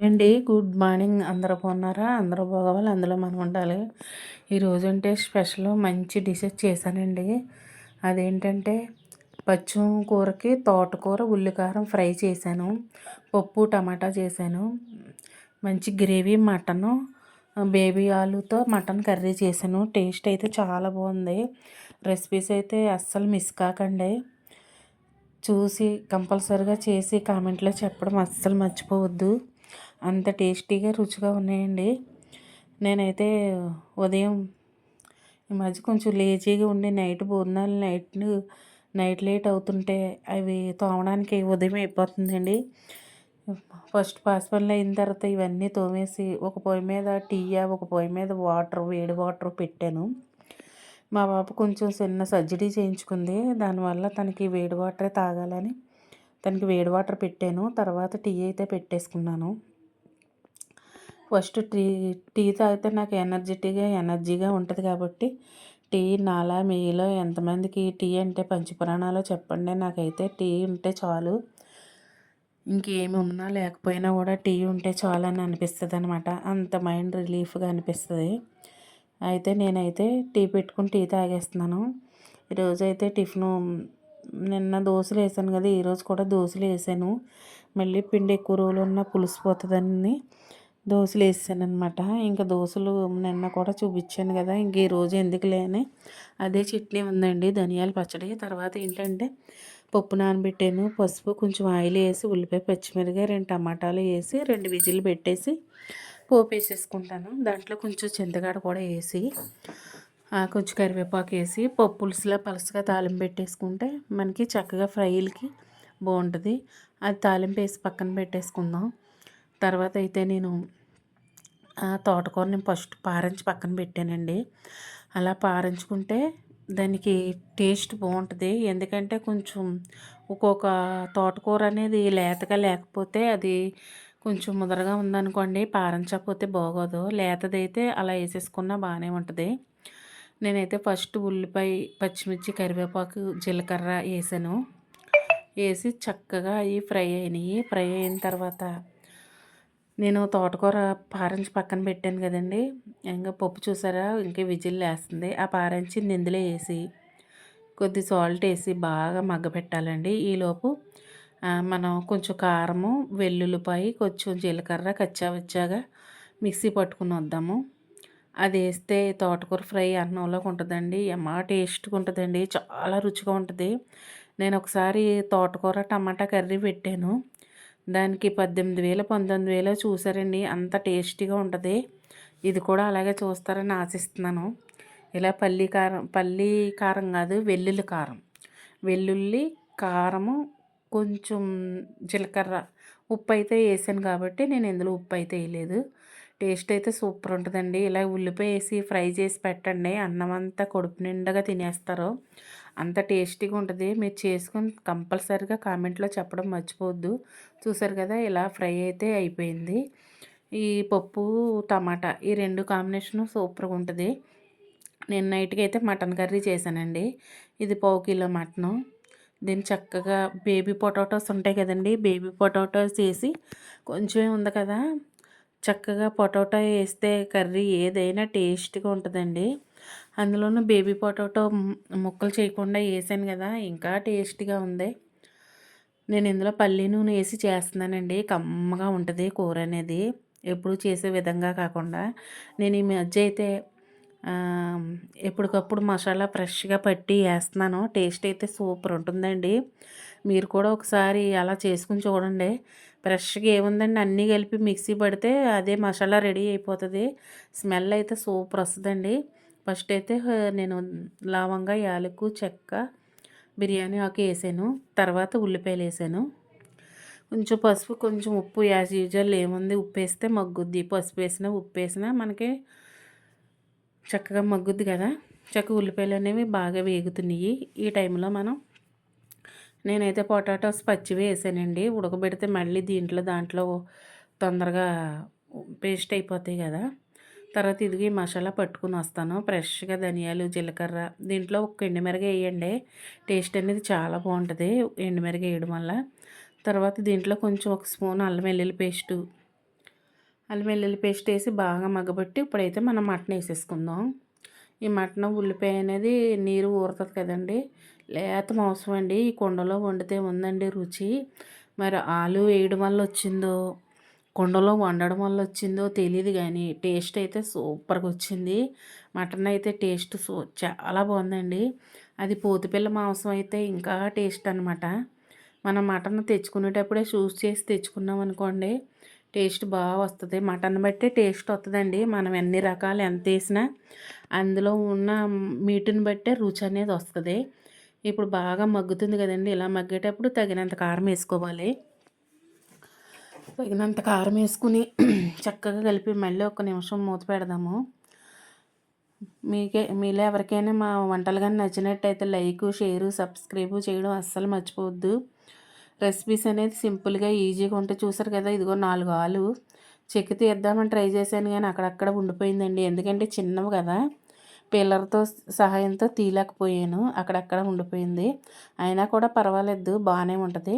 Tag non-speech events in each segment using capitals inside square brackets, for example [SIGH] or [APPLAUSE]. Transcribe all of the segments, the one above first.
అండి good morning అందరూ బాగున్నారా? అందరూ బాగోవాలి? అందులో మనం ఉండాలి. ఈరోజు అంటే స్పెషల్ మంచి డిషెస్ చేశానండి. అదేంటంటే పచ్చి కూరకి తోటకూర ఉల్లికారం ఫ్రై చేశాను. పప్పు టమాటా చేశాను. మంచి గ్రేవీ మటను బేబీ ఆలుతో మటన్ కర్రీ చేశాను. టేస్ట్ అయితే చాలా బాగుంది. రెసిపీస్ అయితే అస్సలు మిస్ కాకండి. చూసి కంపల్సరిగా చేసి కామెంట్లో చెప్పడం అస్సలు మర్చిపోవద్దు. అంత టేస్టీగా రుచిగా ఉన్నాయండి. నేనైతే ఉదయం ఈ మధ్య కొంచెం లేజీగా ఉండి నైట్ భోజనాలు నైట్ నైట్ లేట్ అవుతుంటే అవి తోమడానికి ఉదయం అయిపోతుందండి. ఫస్ట్ పాస్ పనులు అయిన తర్వాత ఇవన్నీ తోమేసి ఒక పొయ్యి మీద టీ ఒక పొయ్యి మీద వాటర్ వేడి వాటర్ పెట్టాను. మా బాబు కొంచెం చిన్న సర్జరీ చేయించుకుంది. దానివల్ల తనకి వేడి వాటరే తాగాలని తనకి వేడి వాటర్ పెట్టాను. తర్వాత టీ అయితే పెట్టేసుకున్నాను. ఫస్ట్ టీ టీ తాగితే నాకు ఎనర్జెటిక్గా ఎనర్జీగా ఉంటుంది కాబట్టి టీ నాలా మీలో ఎంతమందికి టీ అంటే పంచప్రాణాలో చెప్పండి. నాకైతే టీ ఉంటే చాలు. ఇంకేమి ఉన్నా లేకపోయినా కూడా టీ ఉంటే చాలు అని అనిపిస్తుంది అనమాట అంత మైండ్ రిలీఫ్గా అనిపిస్తుంది. అయితే నేనైతే టీ పెట్టుకుని టీ తాగేస్తున్నాను. ఈరోజు అయితే టిఫిను నిన్న దోశలు వేసాను కదా ఈరోజు కూడా దోశలు వేసాను. మళ్ళీ పిండి ఎక్కువ రోజులు ఉన్న పులిసిపోతుందని దోశలు వేసాను అనమాట ఇంకా దోశలు నిన్న కూడా చూపించాను కదా ఇంక ఈరోజు ఎందుకు లేని అదే చట్నీ ఉందండి ధనియాల పచ్చడి. తర్వాత ఏంటంటే పప్పు నానబెట్టాను పసుపు కొంచెం ఆయిల్ వేసి ఉల్లిపాయ పచ్చిమిరపకాయ రెండు టమాటాలు వేసి రెండు విజిల్లు పెట్టేసి పోపు వేసేసుకుంటాను. దాంట్లో కొంచెం చింతగాడ కూడా వేసి కొంచెం కరివేపాకు వేసి పప్పు పులుసులా పలుసుగా తాలింపు పెట్టేసుకుంటే మనకి చక్కగా ఫ్రైలకి బాగుంటుంది. అది తాలింపు వేసి పక్కన పెట్టేసుకుందాం. తర్వాత అయితే నేను ఆ తోటకూరని ఫస్ట్ పారించి పక్కన పెట్టానండి. అలా పారించుకుంటే దానికి టేస్ట్ బాగుంటుంది. ఎందుకంటే కొంచెం ఒక్కొక్క తోటకూర అనేది లేతగా లేకపోతే అది కొంచెం ముదరగా ఉందనుకోండి పారించకపోతే బాగోదు. లేతదైతే అలా వేసేసుకున్నా బాగానే ఉంటుంది. నేనైతే ఫస్ట్ ఉల్లిపాయ పచ్చిమిర్చి కరివేపాకు జీలకర్ర వేసాను. వేసి చక్కగా అవి ఫ్రై అయినాయి. ఫ్రై అయిన తర్వాత నేను తోటకూర పారించి పక్కన పెట్టాను కదండి. ఇంకా పప్పు చూసారా? ఇంకే విజిల్ వేస్తుంది ఆ పారించి నిందులో వేసి కొద్ది సాల్ట్ వేసి బాగా మగ్గపెట్టాలండి ఈలోపు మనం కొంచెం కారము వెల్లుల్లిపాయ కొంచెం జీలకర్ర కచ్చావచ్చాగా మిక్సీ పట్టుకుని వద్దాము. అది వేస్తే తోటకూర ఫ్రై అన్నంలోకి ఉంటుందండి. ఎమ్మా టేస్ట్గా ఉంటుందండి. చాలా రుచిగా ఉంటుంది. నేను ఒకసారి తోటకూర టమాటా కర్రీ పెట్టాను. దానికి పద్దెనిమిది వేలు పంతొమ్మిది వేలు చూసారండి. అంత టేస్టీగా ఉంటుంది. ఇది కూడా అలాగే చూస్తారని ఆశిస్తున్నాను. ఇలా పల్లి కారం పల్లి కారం కాదు వెల్లుల్లి కారం. వెల్లుల్లి కారము కొంచెం జీలకర్ర ఉప్పు అయితే వేసాను కాబట్టి నేను ఇందులో ఉప్పు అయితే వేయలేదు. టేస్ట్ అయితే సూపర్ ఉంటుందండి. ఇలా ఉల్లిపాయ వేసి ఫ్రై చేసి పెట్టండి. అన్నం అంతా కొడుపు నిండగా తినేస్తారు. అంత టేస్టీగా ఉంటుంది. మీరు చేసుకుని కంపల్సరిగా కామెంట్లో చెప్పడం మర్చిపోవద్దు. చూసారు కదా ఇలా ఫ్రై అయితే అయిపోయింది. ఈ పప్పు టమాటా ఈ రెండు కాంబినేషను సూపర్గా ఉంటుంది. నేను నైట్కి అయితే మటన్ కర్రీ చేశానండి. ఇది పావు కిలో మటను. దీన్ని చక్కగా బేబీ పొటాటోస్ ఉంటాయి కదండి. బేబీ పొటాటోస్ వేసి కొంచెం ఉంది కదా చక్కగా పొటాటో వేస్తే కర్రీ ఏదైనా టేస్ట్గా ఉంటుందండి. అందులోనూ బేబీ పొటాటో ముక్కలు చేయకుండా వేసాను కదా ఇంకా టేస్టీగా ఉంది. నేను ఇందులో పల్లి నూనె వేసి చేస్తున్నానండి. కమ్మగా ఉంటుంది కూర అనేది. ఎప్పుడు చేసే విధంగా కాకుండా. నేను ఈ మధ్య అయితే ఎప్పటికప్పుడు మసాలా ఫ్రెష్గా పట్టి వేస్తున్నాను. టేస్ట్ అయితే సూపర్ ఉంటుందండి. మీరు కూడా ఒకసారి అలా చేసుకుని చూడండి. ఫ్రెష్గా ఏముందండి? అన్నీ కలిపి మిక్సీ పడితే అదే మసాలా రెడీ అయిపోతుంది. స్మెల్ అయితే సూపర్ వస్తుందండి. ఫస్ట్ అయితే నేను లవంగా యాలకు చెక్క బిర్యానీ ఆకు వేసాను. తర్వాత ఉల్లిపాయలు వేసాను. కొంచెం పసుపు కొంచెం ఉప్పు. యాజ్ యూజువల్ ఏముంది? ఉప్పు వేస్తే మగ్గుద్ది. పసుపు వేసినా ఉప్పు వేసినా మనకి చక్కగా మగ్గుద్ది కదా? చక్కగా ఉల్లిపాయలు అనేవి బాగా వేగుతున్నాయి. ఈ టైంలో మనం నేనైతే పొటాటోస్ పచ్చివి వేసానండి. ఉడకబెడితే మళ్ళీ దీంట్లో దాంట్లో తొందరగా పేస్ట్ అయిపోతాయి కదా. తర్వాత ఇదిగి మసాలా పట్టుకుని వస్తాను. ఫ్రెష్గా ధనియాలు జీలకర్ర దీంట్లో ఒక ఎండుమిరగ వేయండి. టేస్ట్ అనేది చాలా బాగుంటుంది ఎండుమిరగ వేయడం వల్ల. తర్వాత దీంట్లో కొంచెం ఒక స్పూన్ అల్లం వెల్లుల్లి పేస్టు. అల్లం వెల్లుల్లి పేస్ట్ వేసి బాగా మగ్గబెట్టి ఇప్పుడైతే మనం మటన్ వేసేసుకుందాం. ఈ మటన్ ఉల్లిపాయ అనేది నీరు ఊరుతుంది కదండి. లేత మాంసం అండి. ఈ కుండలో వండితే ఉందండి రుచి. మరి ఆలు వేయడం వల్ల వచ్చిందో కుండలో వండడం వల్ల వచ్చిందో తెలియదు కానీ టేస్ట్ అయితే సూపర్గా వచ్చింది. మటన్ అయితే టేస్ట్ సో చాలా బాగుందండి. అది పోతుపిల్ల మాంసం అయితే ఇంకా టేస్ట్ అనమాట మనం మటన్ తెచ్చుకునేటప్పుడే చూస్ చేసి తెచ్చుకున్నాం అనుకోండి టేస్ట్ బాగా వస్తుంది. మటన్ బట్టే టేస్ట్ వస్తుందండి మనం ఎన్ని రకాలు ఎంత వేసినా అందులో ఉన్న మీటుని బట్టే రుచి అనేది వస్తుంది. ఇప్పుడు బాగా మగ్గుతుంది కదండి. ఇలా మగ్గేటప్పుడు తగినంత కారం వేసుకోవాలి. తగినంత కారం వేసుకుని [CLEARS THROAT] చక్కగా కలిపి మళ్ళీ ఒక నిమిషం మూత పెడదాము. మీకే మీలో ఎవరికైనా మా వంటలు కానీ నచ్చినట్టయితే లైక్ షేరు సబ్స్క్రైబ్ చేయడం అస్సలు మర్చిపోవద్దు. రెసిపీస్ అనేది సింపుల్గా ఈజీగా ఉంటే చూసారు కదా ఇదిగో నాలుగు ఆలు. చెక్కి తీద్దామని ట్రై చేశాను కానీ అక్కడక్కడ ఉండిపోయిందండి. ఎందుకంటే చిన్నవి కదా. పిల్లలతో సహాయంతో తీయలేకపోయాను. అక్కడక్కడ ఉండిపోయింది. అయినా కూడా పర్వాలేదు బాగానే ఉంటుంది.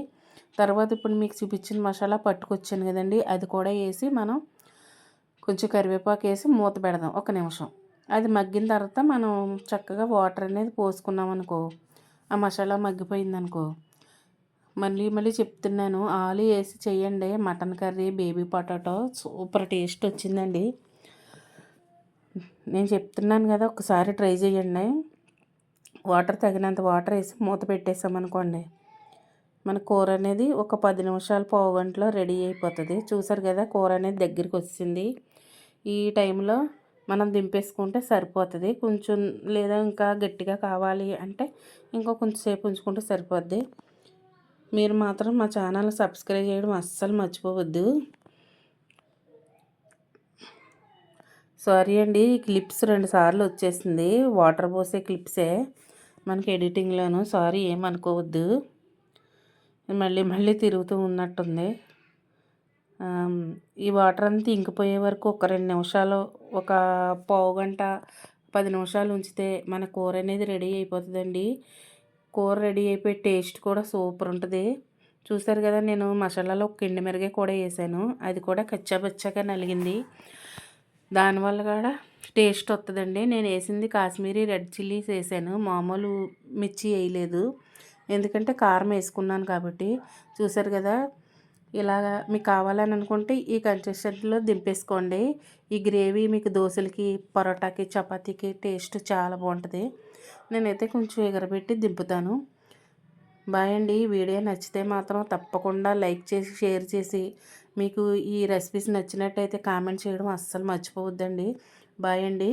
తర్వాత ఇప్పుడు మీకు చూపించిన మసాలా పట్టుకొచ్చాను కదండి. అది కూడా వేసి మనం కొంచెం కరివేపాకు వేసి మూత పెడదాం ఒక నిమిషం. అది మగ్గిన తర్వాత మనం చక్కగా వాటర్ అనేది పోసుకున్నాం అనుకో ఆ మసాలా మగ్గిపోయింది అనుకో మళ్ళీ మళ్ళీ చెప్తున్నాను ఆలు వేసి చేయండి mutton curry baby potato super taste వచ్చిందండి. నేను చెప్తున్నాను కదా ఒకసారి ట్రై చేయండి వాటర్ తగినంత వాటర్ వేసి మూత పెట్టేసామనుకోండి మన కూర అనేది ఒక పది నిమిషాలు పావు గంటలో రెడీ అయిపోతుంది. చూసారు కదా కూర అనేది దగ్గరికి వచ్చింది. ఈ టైంలో మనం దింపేసుకుంటే సరిపోతుంది. కొంచెం లేదా ఇంకా గట్టిగా కావాలి అంటే ఇంకో కొంచెంసేపు ఉంచుకుంటే సరిపోద్ది. మీరు మాత్రం మా ఛానల్ సబ్స్క్రైబ్ చేయడం అస్సలు మర్చిపోవద్దు. సారీ అండి క్లిప్స్ రెండు సార్లు వచ్చేసింది. వాటర్ పోసే క్లిప్సే. మనకి ఎడిటింగ్లోను సారీ ఏమనుకోవద్దు మళ్ళీ మళ్ళీ తిరుగుతూ ఉన్నట్టుంది. ఈ వాటర్ అంతా ఇంకిపోయే వరకు ఒక రెండు నిమిషాలు ఒక పావు గంట పది నిమిషాలు ఉంచితే మన కూర అనేది రెడీ అయిపోతుందండి. కూర రెడీ అయిపోయి టేస్ట్ కూడా సూపర్ ఉంటుంది. చూసారు కదా నేను మసాలాలో ఒక కిండి మిరగే కూడా వేసాను. అది కూడా కచ్చాబచ్చాగా నలిగింది. దానివల్ల కూడా టేస్ట్ వస్తుందండి నేను వేసింది కాశ్మీరీ రెడ్ చిల్లీస్ వేసాను. మామూలు మిర్చి వేయలేదు. ఎందుకంటే కారం వేసుకున్నాను కాబట్టి. చూసారు కదా ఇలాగా మీకు కావాలని అనుకుంటే ఈ కన్సిస్టెంట్లో దింపేసుకోండి. ఈ గ్రేవీ మీకు దోశలకి పరోటాకి చపాతీకి టేస్ట్ చాలా బాగుంటుంది. నేనైతే కొంచెం ఎగరబెట్టి దింపుతాను. బాయ్ అండి వీడియో నచ్చితే మాత్రం తప్పకుండా లైక్ చేసి షేర్ చేసి మీకు ఈ రెసిపీస్ నచ్చినట్టయితే కామెంట్ చేయడం అస్సలు మర్చిపోవద్దండి. బాయ్ అండి.